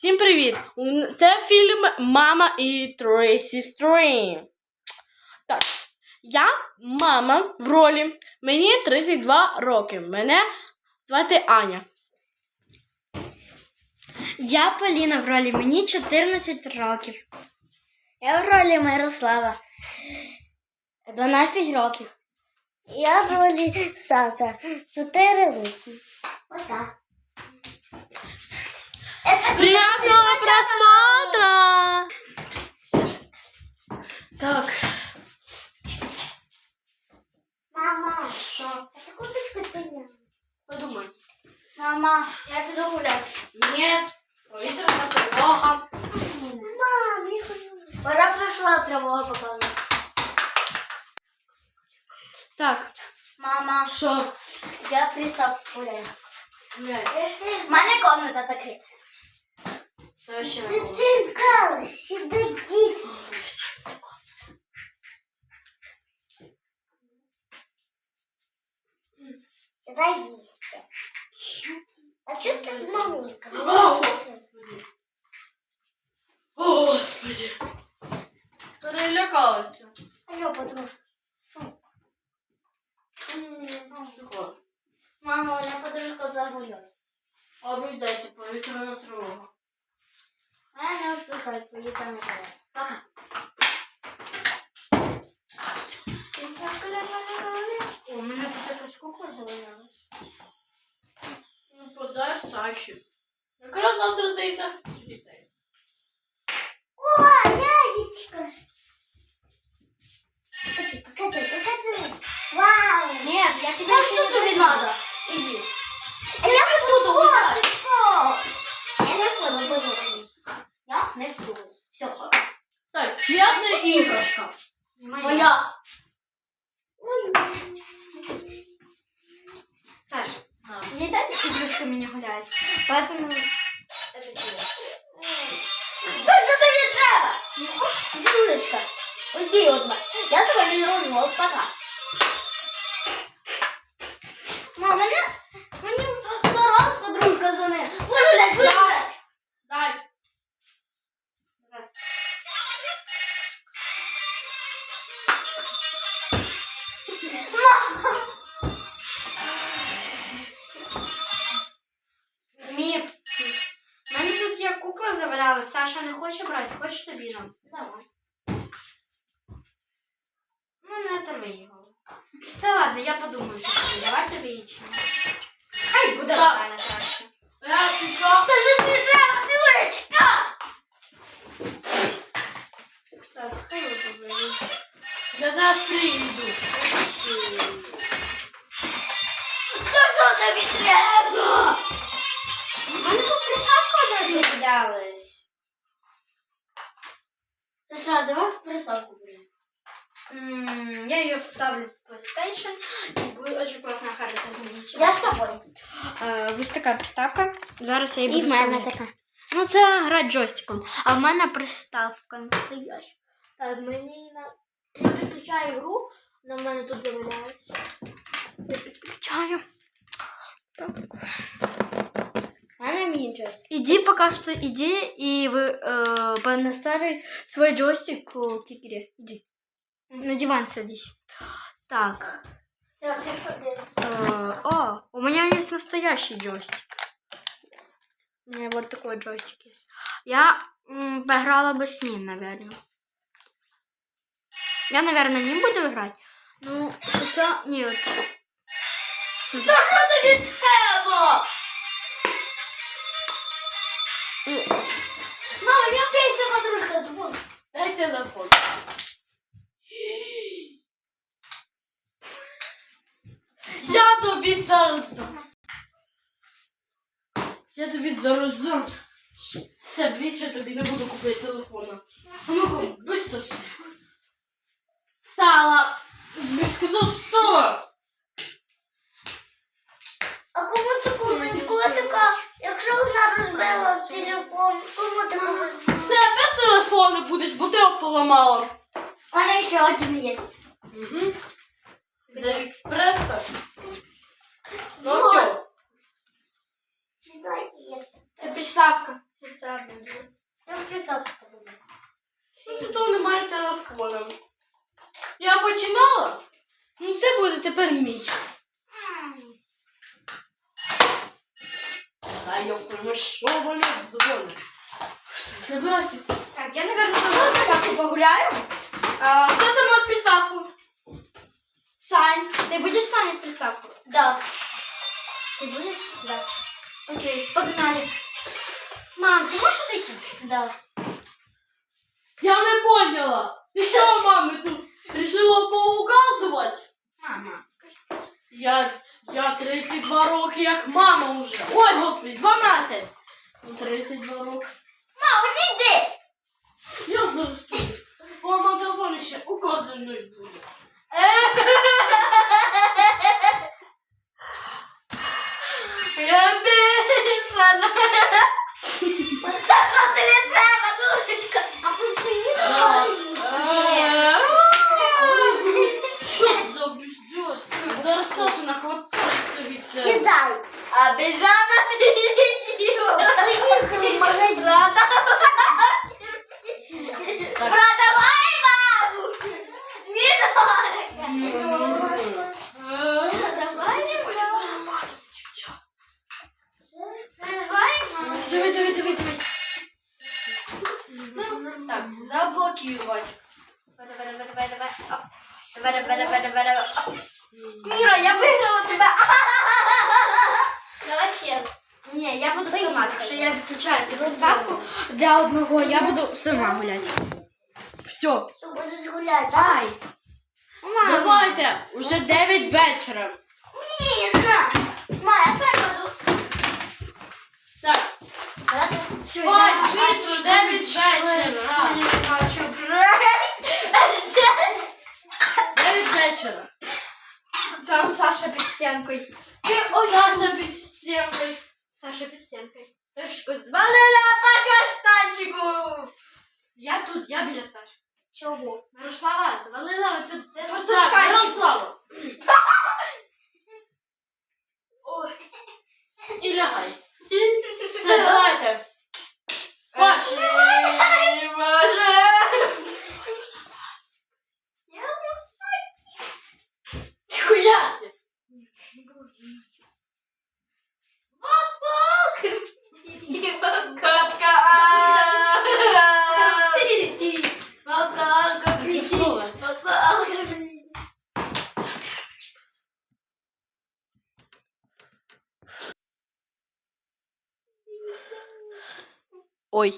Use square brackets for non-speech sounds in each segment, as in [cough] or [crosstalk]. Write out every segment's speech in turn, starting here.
Всім привіт! Це фільм Мама і троє сестри. Так, я мама в ролі. Мені 32 роки. Мене звати Аня. Я Поліна в ролі, мені 14 років. Я в ролі Мирослава. 12 років. Я в ролі Саса. 4 роки. Пока. Приятного просмотра! Так, Мама, що? Я таку безпитання. подумай. Мама, я піду гуляти. Ні, повітряна тривога. Мам, я хочу. Пора пройшла тривога показувати. Так, Мама, що? я пристав гуляю. Ні, У мене комната така. Сюди Eu quero usar o 300. Игрушками не гуляюсь, поэтому это тебе. Да что тебе треба? Не хочешь? Игрушка. Уйди одна. Я тобой не вот пока. не хоче брати, хоче тобі нам. Давай. Ну, не оторви його. Та ладно, я подумаю, що тобі. Давай тобі і чи ні. Хай буде Так. в мене краще. Я пішла. Та ж не треба, дурочка! Так, хай буде. Я зараз прийду. Та що тобі треба? У мене тут приставка не завалялась. Саша, давай в приставку блин. Я ее вставлю в PlayStation, и будет очень классная карта. Ты знаешь, Я с тобой. Ось така приставка. Зараз я її І буду мене вставляти. така. Ну, це гра джойстиком. А в мене приставка настояща. Так, мені на. Я підключаю гру, в мене тут заваляється. Я підключаю. Так. Мій джойстик. Иди пока что, иди и вы э, понастраивай свой джойстик в тигре. Иди. На диван садись. Так. Э, о, у меня есть настоящий джойстик. У меня вот такой джойстик есть. Я м, поиграла бы с ним, наверное. Я, наверное, не буду играть. Ну, хотя нет. Да что тобі треба? подружка звонит. Дай телефон. Я тобі зараз дам. Я тобі зараз дам. Все, більше тобі не буду купити телефона. А ну-ка, быстро. Стала. Я сказав, стала. бо ти його поламала. У мене ще один є. Угу. З Аліекспреса. Ну, Вот. чо? Сюди є. Це приставка. Сестра не буде. Я вам приставку подумаю. Ну, Зато немає телефону. Я починала. Ну це буде тепер мій. А я в що вони дзвонить? Забирай світ. Так, я, наверное, домой приставку погуляю. А, кто замовит приставку? Сань, ты будешь ставить приставку? Да. Ты будешь? Да. Окей, погнали. Мам, ты можешь отойти? Да. Я не поняла. Ти що, мамі, тут рішила поуказувати? Мама. Я, я 32 роки, як мама вже. Ой, господи, 12. Ну, 32 роки. Мамо, іди. Я зараз чую. Мама телефон ще указаний буде. Маму. Диви, диви, диви, диви. Так, заблокувати. Давай, давай, давай, давай. Оп. Давай, давай, давай, давай, давай. Оп. Мира, я выиграла тебя. Давай ще. Не, я буду сама, так що я відключаю цю приставку. Для одного я буду сама гуляти. Все, Все, будеш гуляти, так? Давай. давайте, уже 9 вечора. Ні, на. Ма, я сам буду. Так, Всё, спать, я- быстро, 9 вечора. Не хочу брать. 9 вечора. Там Саша під стінкою. Саша під стінкою. Саша під стінкою. Тишку звалила по каштанчику. Я тут, я біля Саші. Чого? Мирослава звалила оцю Так, пастушканчику. Ярослава. [laughs] Oi!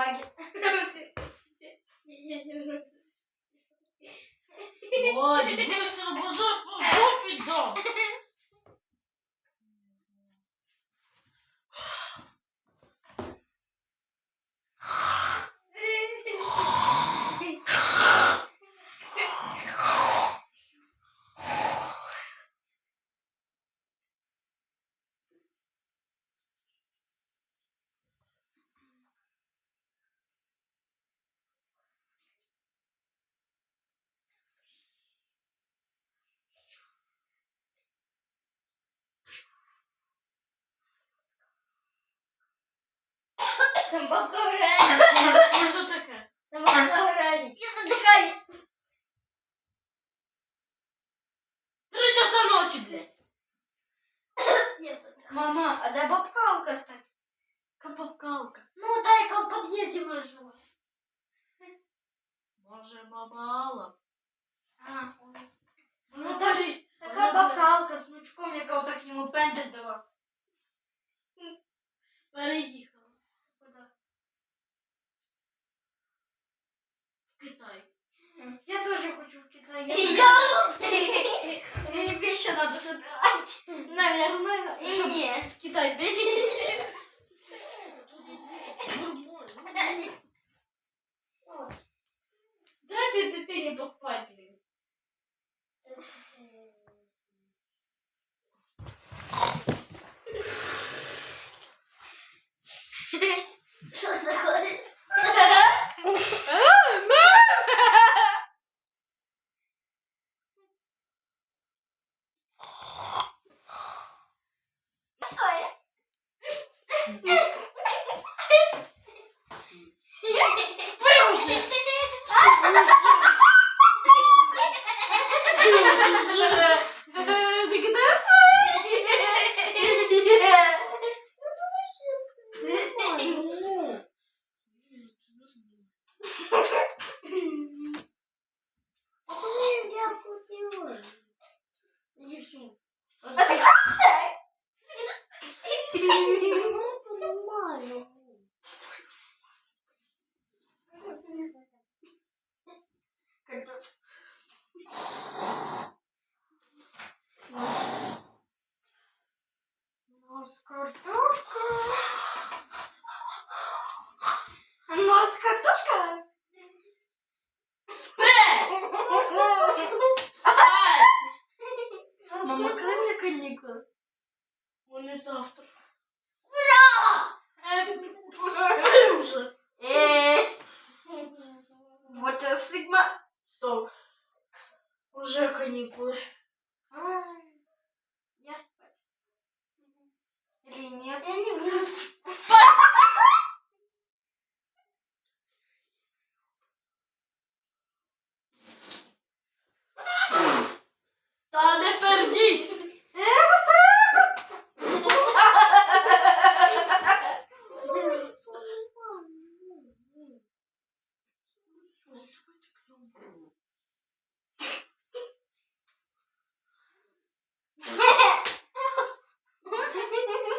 Бабка Хагі-Вагі. Там бабка Гренні. А що таке? Там бабка Гренні. Я задихаю. Три часа ночі, блядь. Мама, а де бабка Алка стать? Капакалка. Ну, дай-ка в під'їзді вижила. Може, баба Алла? А, Ну, так- бери. така Вона бабка Алка з внучком, яка отак йому пендель давала. Переїхала Китай. Я теж хочу в Китай. [laughs] І я. [laughs] Мені більше треба собирати. Наверное. І ні. В Китай бери. Нос картошка. Нос картошка. Спать! Мама, коли вже канікули? Вони завтра. Спи вже. Вот це сигма. Стоп. Уже канікули.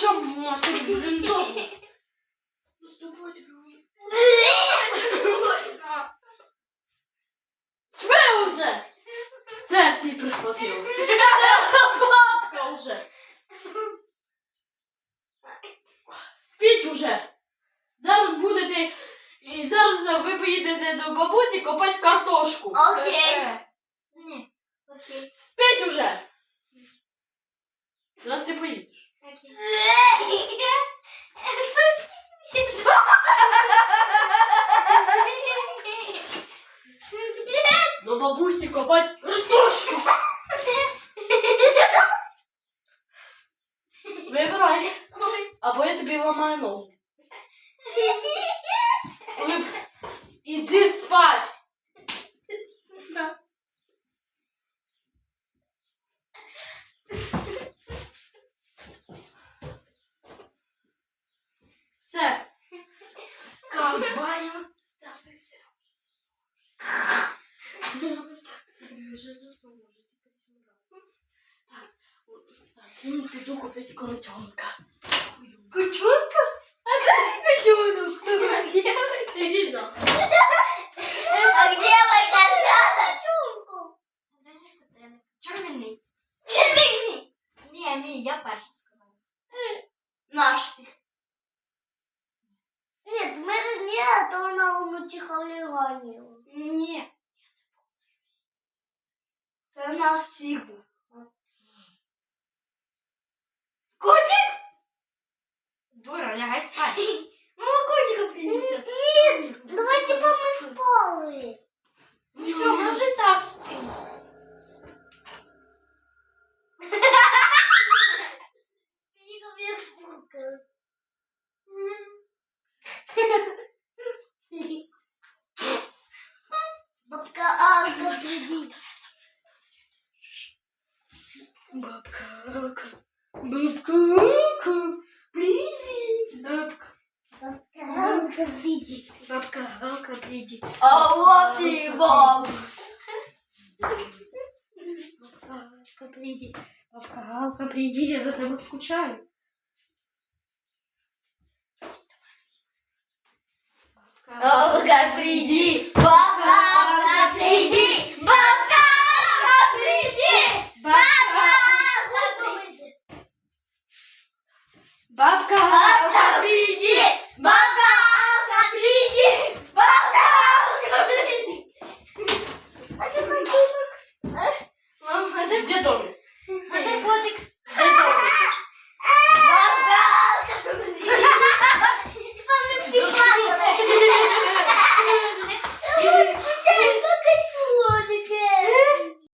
що, Маша, блін, добре? Давайте ви Спи вже! Серце їй прихватило. Бабка вже. Спіть уже. Зараз будете. І зараз ви поїдете до бабусі копати картошку. Окей. Ні. Окей. Спіть уже. Зараз ти поїдеш. Окей. [laughs] долбаю. Ну, пойду купить крутенка. А крутенка? А где мой крутенок? А где мой козленок? Чурку. Червяный. Червяный. Не, Ми, я Паша. хуліганила. Ні. Це наш всіх був. Котик? Дура, лягай спати. [laughs] Мама котика принесет. Ні, давай типа ми спали. Ну все, ми вже так спимо. Приди. Бабка, Алка. Бабка, Алка. Приди. Бабка. Бабка Алка, приди. Бабка, Алка, приди. А вот и баб. Бабка, Алка, приди. Бабка, Алка, приди, я за тобой скучаю.